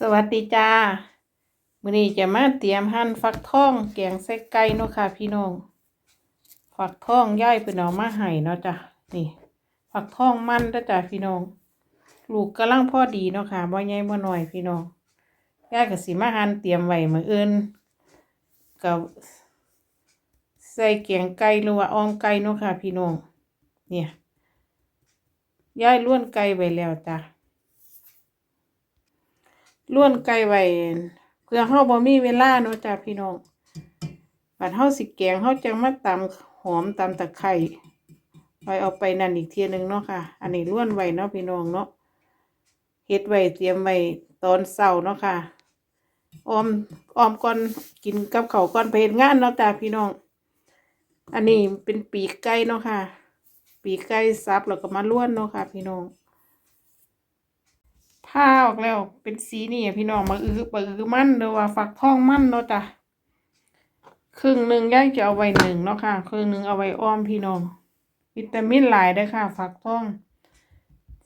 สวัสดีจ้ามื้อนี้จะมาเตรียมหั่นฟักทองแกงใส่ไก่เนาะค่ะพี่น้อง ฟักทองย่ายเพิ่นเอามาให้เนาะจ้ะนี่ ฟักทองมันเด้อจ้ะพี่น้อง ลูกกำลังพอดีเนาะค่ะบ่ใหญ่บ่น้อยพี่น้องย่ายก็สิมาหั่นเตรียมไว้มื้ออื่นกับใส่แกงไก่หรือว่าออมไก่เนาะค่ะพี่น้อง เนี่ยย่ายล้วนไก่ไว้แล้วจ้ะ ล้วนไก่ไว้เพื่อเฮาบ่มีเวลาเนาะจ้ะพี่น้องบัดเฮาสิแกงเฮาจังมาตำหอมตำตะไคร้ไว้เอาไปนั่นอีกเทียหนึงเนาะค่ะ อันนี้ล้วนไว้เนาะพี่น้องเนาะเฮ็ดไว้เตรียมไว้ตอนเช้าเนาะค่ะออมออมก่อนกินกับเขาก่อนไปเฮ็ดงานเนาะจ้ะพี่น้อง อันนี้เป็นปีกไก่เนาะค่ะ ปีกไก่สับแล้วก็มาล้วนเนาะค่ะ พี่น้อง ผ้าออกแล้วเป็นสีนี่พี่น้องมาอื้อปอื้อมั่นหรือว่าฝักทองมั่นเนาะจ้ะครึ่งหนึ่งย่ายจะเอาไว้หนึ่งเนาะค่ะครึ่งหนึ่งเอาไว้อ้อมพี่น้อง วิตามินหลายได้ค่ะ ฝักทอง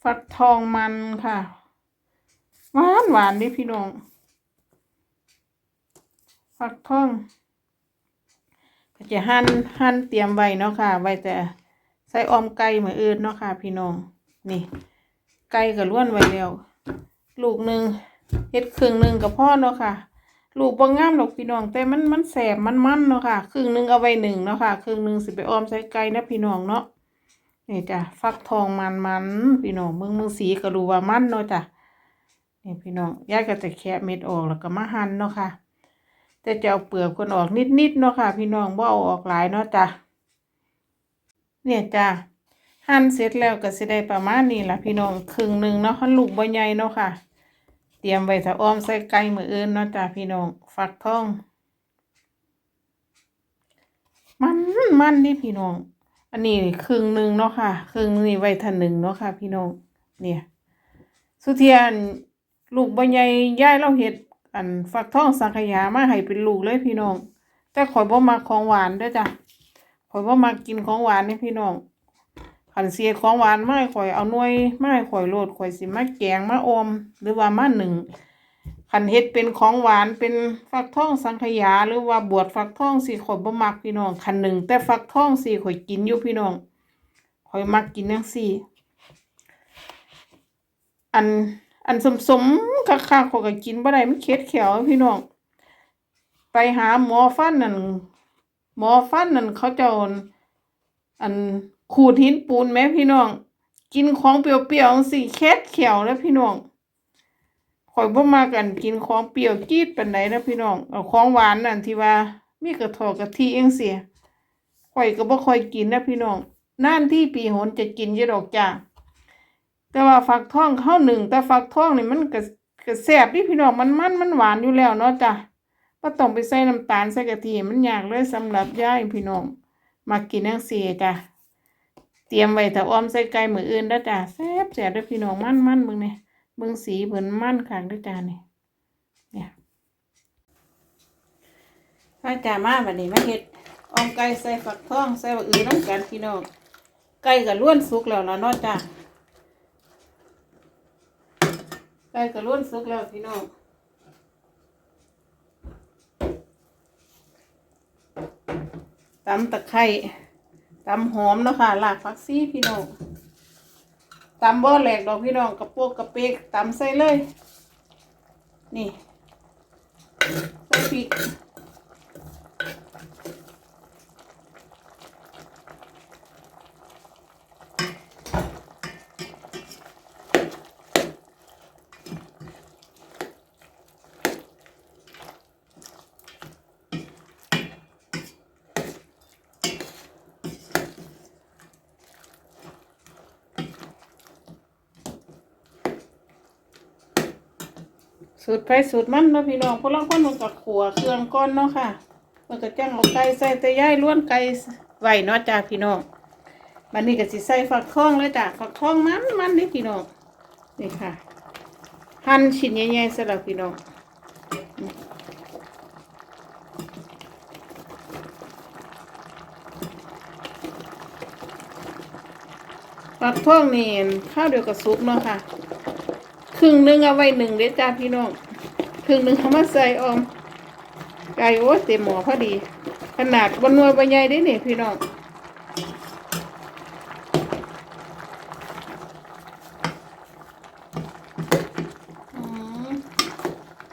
ฝักทองมันค่ะ หวานหวานนี่พี่น้อง ฝักทองก็จะหั่นหั่นเตรียมไว้เนาะค่ะ ไว้แต่ใส่ออมไก่เหมือนอื่นเนาะค่ะ พี่น้องนี่ไก่ก็ล้วนไว้แล้ว ลูกหนึ่งเฮ็ดครึ่งหนึ่งกับพ่อเนาะค่ะ ลูกบ่งามดอกพี่น้องแต่มันมันแสบมันมันเนาะค่ะครึ่งหนึ่งเอาไว้หนึ่งเนาะค่ะครึ่งหนึ่งสิไปออมใส่ไก่นะพี่น้องเนาะนี่จ้ะฟักทองมันมันพี่น้องเมืองเมืองสีก็รู้ว่ามันเนาะจ้ะนี่พี่น้องยายก็จะแคะเม็ดออกแล้วก็มาหั่นเนาะค่ะ แต่จะเอาเปลือกคนออกนิดๆเนาะค่ะ พี่น้องบ่เอาออกหลายเนาะจ้ะเนี่ยจ้ะหั่นเสร็จแล้วก็สิได้ประมาณนี้ละพี่น้องครึ่งหนึ่งเนาะหั่นลูกบ่ใหญ่เนาะค่ะ เตรียมไว้ถ้าอ้อมใส่ไก่มืออื่นเนาะจ้าพี่น้องฟักทอง มันมันนี่พี่น้อง อันนี้ครึ่งหนึ่งเนาะค่ะ ครึ่งนี้ไว้ท่าหนึ่งเนาะค่ะ พี่น้อง เนี่ย สุเทียนลูกบ่ใหญ่ย่ายเราเฮ็ด อันฟักทองสังขยามาให้เป็นลูกเลยพี่น้อง แต่ข่อยบ่มักของหวานด้อจ้ะข่อยบ่มักกินของหวานนี่พี่น้อง ขันเสียของหวานไมาให้ข่อยเอาหน่วยไมาให้ข่อยโลดข่อยสิมาแกงมาออม หรือว่ามาหนึ่งขันเฮ็ดเป็นของหวานเป็นฟักทองสังขยา หรือว่าบวชฟักทองสิข่อยบ่มักพี่น้องขันหนึ่งแต่ฟักทองสิข่อยกินอยู่พี่น้องข่อยมักกินจังซี่ อันอันสมสมคักๆข่อยก็กินบ่ได้มันเค็ดแขวพี่น้องไปหาหมอฟันนั่นหมอฟันนั่นเขาเจ้าอัน ขูดหินปูนแม่พี่น้อง กินของเปรี้ยวๆสิแคดเขียวแล้วพี่น้องข่อยบ่มากันกินของเปรี้ยวจี๊ดปานใดนะพี่น้องเอาของหวานนั่นที่ว่ามีกระทอกกะทิเองเสียข่อยก็บ่ค่อยกินนะพี่น้องนานที่ปีหนจะกินอยู่ดอกจ้าแต่ว่าฟักทองเข้าหนึ่งแต่ฟักทองนี่มันก็กแซ่บดิพี่น้องมันมันมันหวานอยู่แล้วเนาะจ้ะบ่ต้องไปใส่น้ำตาลใส่กะทิมันยากเลยสำหรับย่ายพี่น้องมากินจังซี่จ้ะ เตรียมไว้ถ้าอ้อมใส่ไก่มืออื่นแล้จ้ะแซ่บแซ่บด้อพี่น้องมั่นมั่นเบิ่งนี่เบิ่งสีเพิ่นมั่นคักเด้อจ้านี่เนี่ยถ้าจ้ามาบัดนี้มาเฮ็ดอ้อมไก่ใส่ฝักทองใส่บักอื่นนำกันพี่น้องไก่ก็ล้วนสุกแล้วล่ะเนาะจ้าไก่ก็ล้วนสุกแล้วพี่น้องตำตะไคร้ ตำหอมเนาะค่ะลากฟักซี่พี่น้องตำบ่อแหลกดอกพี่น้องกระโปกกระเปกตำใส่เลย นี่ใส่พริก สูตรไปสูตรมันเนาะพี่น้องพวกเราคนมันกับขัวเครื่องก้อนเนาะค่ะมันก็จ้างเอาไก่ใส่แต่ย่ายล้วนไก่ไว้เนาะจ้าพี่น้องบันนี้ก็สิใส่ฝักทองเลยจ้ะฝักทองมันมันนี่พี่น้องนี่ค่ะ หั่นชิ้นใหญ่ๆสำหรับพี่น้องฝักทองนี่ข้าวเดียวกับซุปเนาะค่ะ ครึ่งหนึงเอาไว้หนึ่งเด้จ้าพี่น้องครึ่งหนึ่งเขามาใส่ออมไก่โอ้เต็มหม้อพอดี ขนาดบนนวยบนใหญ่ได้เนี่ยพี่น้อง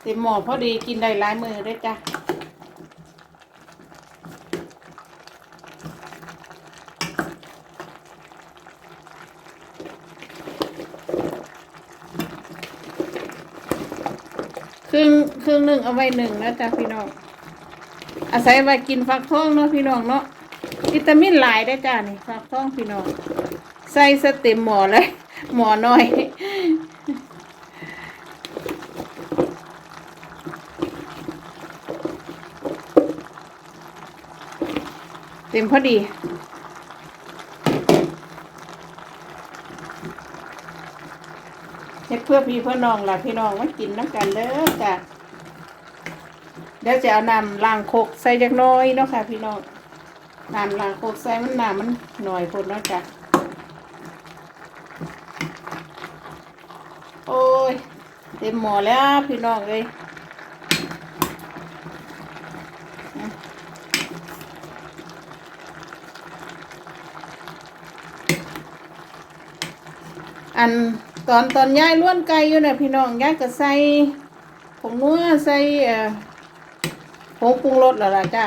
เต็มหม้อพอดีกินได้หลายมือด้วยจ้ะ รึ่งครึ่งหนึ่งเอาไว้หนึ่งนะจ๊ะพี่น้อง อาศัยไว้กินฟักทองเนาะพี่น้องเนาะ วิตามินหลายได้จ้านี่ฟักทองพี่น้อง ใส่สเต็มหมอเลย หมอน้อย เต็มพอดี ฮ็ดเพื่อพี่เพื่อน้องล่ะพี่น้องมากินน้ำกันเด้อจ้ะเดี๋ยวจะเอาน้ำล้างโคกใส่จักน้อยเนาะค่ะ พี่น้องน้ำล้างโคกใส่มันน้ำมันหน่อยพุ่นเนาะจ้ะโอ้ยเต็มหม้อแล้วพี่น้องเลยอัน ตอนตอนย้ายล้วนไก่อยู่เนี่ยพี่น้องย้ายก็ใส่ผงนัวใส่ผงปรุงรสแล้วล่ะจ้า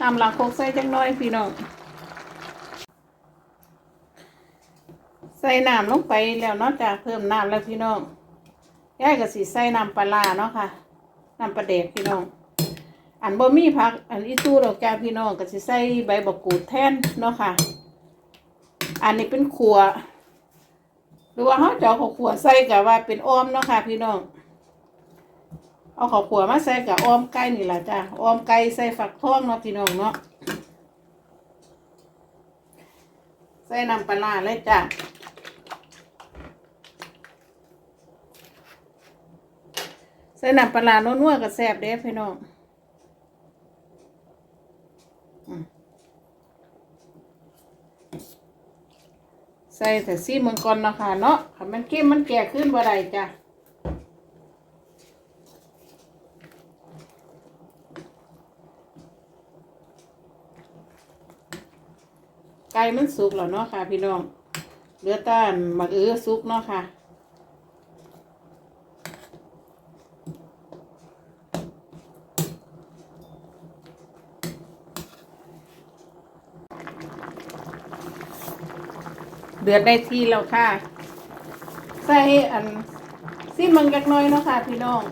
ตามหลังโคกใส่จังน้อยพี่น้อง ใส่น้ำลงไปแล้วเนาะจ้าเพิ่มน้ำแล้วพี่น้องย้ายก็สิใส่น้ำปลาเนาะค่ะน้ำปลาเด็กพี่น้อง อันบ่มีผัก อันอีตู้ดอกจ้าพี่น้องก็สิใส่ใบบักกูดแทนเนาะค่ะ อันนี้เป็นขัว หรือว่าเขาจะเอาข้าวขัวใส่กับว่าเป็นอ้อมเนาะค่ะ พี่น้อง เอาข้าวขัวมาใส่กับอ้อมไก่นี่แหละจ้ะอ้อมไก่ใส่ฝักทองเนาะพี่น้องเนาะใส่น้ำปลาเลยจ้ะใส่น้ำปลาร้านัวๆกับแซ่บเด้พี่น้องอืม ใส่แต่ซีมังกรเนาะค่ะเนาะถ้ามันเข้มมันแก่ขึ้นบ่ได้จ้ะไก่มันสุกแล้วเนาะค่ะ พี่น้องเหลือต้านมักอื้อสุกเนาะค่ะ เดือดได้ที่แล้วค่ะ ใส่อันซีมังกักหน้อยเนาะค่ะ พี่น้อง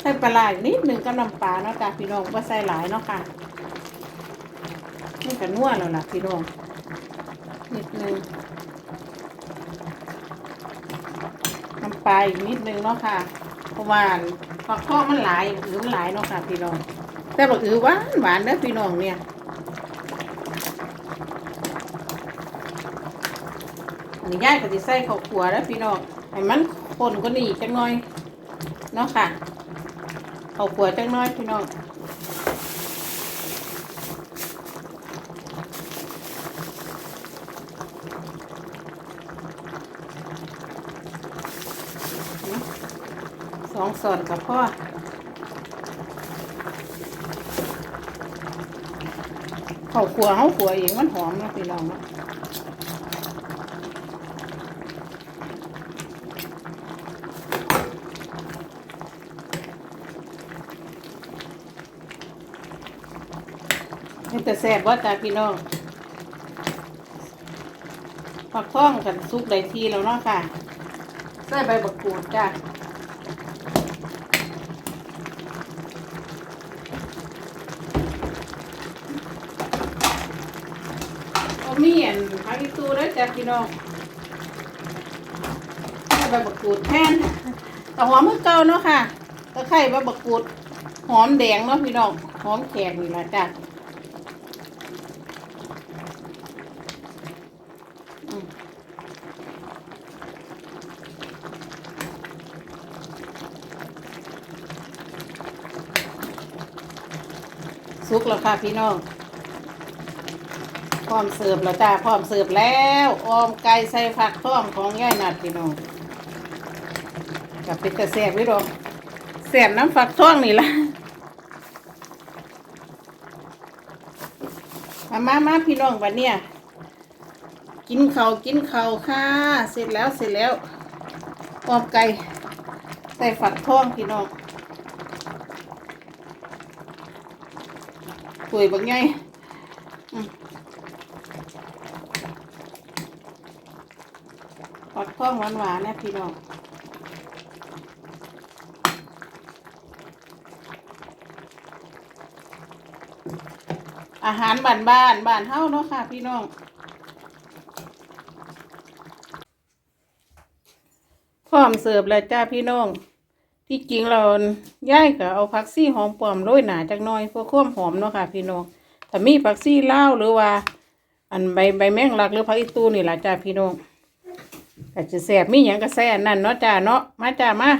ใส่ปลาไหลนิดหนึ่งกับน้ำปลาเนาะจ้ะพี่น้องว่าใส่หลายเนาะค่ะนี่ก็นัวแล้วล่ะพี่น้องนิดหนึ่งน้ำ ปลาอีกนิดนึงเนาะค่ะเพราะว่าผักทอดมันหลายอือมันหลายเนาะค่ะ พี่น้อง แต่บักอือหวานหวานเด้อพี่น้องเนี่ยอันนี้ย่ายก็จะใส่ข้าวขัวแล้วพี่น้องให้มันข้นกว่านี้จังหน่อยเนาะค่ะเอาขวจังน้อยพี่น้อง องส่วนกับพ่อเขาขัวเขาขัวเองมันหอมนะพี่น้องเนาะนี่แต่แซ่บว่าจ้าพี่น้องผักท้องกันซุปได้ทีแล้วเนาะค่ะ ใส่ใบบักกูดจ้าเอา มีอันผักอีตูแล้วจ้าพี่น้องใบบักกูดแทนแต่หอมมือเก่าเนาะค่ะตะไคร้ใบบักกูดหอมแดงเนาะพี่น้องหอมแขกนี่ละจ้าอืมสุกแล้วค่ะพี่น้อง ร้อมเสิร์ฟแล้วจ้าพร้อมเสิร์ฟแล้วออมไก่ใส่ผักท้องของย่ายนัดพี่น้องกับเป็นกระแสบพี่น้องแสบน้ำฝักท้องนี่ละมามามาพี่น้องวันเนี้ยกินเขากินเขาค่ะ เสร็จแล้วเสร็จแล้วออมไก่ใส่ฝักท้องพี่น้องสวยบักไง ปักท้องหวานๆนะพี่น้องอาหารบ้านบ้านบ้านเฮ้าเนาะค่ะ พี่น้องพร้อมเสิร์ฟแล้วจ้าพี่น้องที่จริงเราย่ายก็เอาผักซี่หอมปลอมโรยหนาจักหน่อยเพื่อความหอมเนาะค่ะ พี่น้องถ้ามีผักซี่ลาหรือว่า อันใบใบแมงลักหรือผักอีตูนี่แหละจ้าพี่น้อง ก็จะแสบมีหยังก็แซ่นั่นเนาะจ้าเนาะมาจ้ามา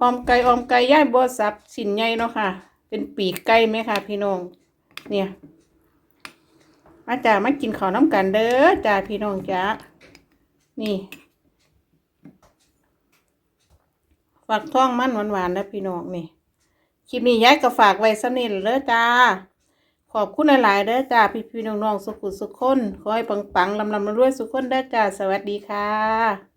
ออมไก่ออมไก่ย่ายบัวสับสินใหญ่เนาะค่ะ เป็นปีกไก่ไหมค่ะ พี่น้องเนี่ย มาจ้ามากินข้าวน้ำกันเด้อจ้าพี่น้องจ้านี่ฝากท้องมันหวานๆนะพี่น้องนี่คลิปนี้ย้ายก็ฝากไว้สนิทเด้อจ้า ขอบคุณหลายๆเด้อจ้าพี่พี่ๆน้องๆสุขุสุขคนขอให้ปังๆลำลำรวยสุขคนเด้อจ้าสวัสดีค่ะ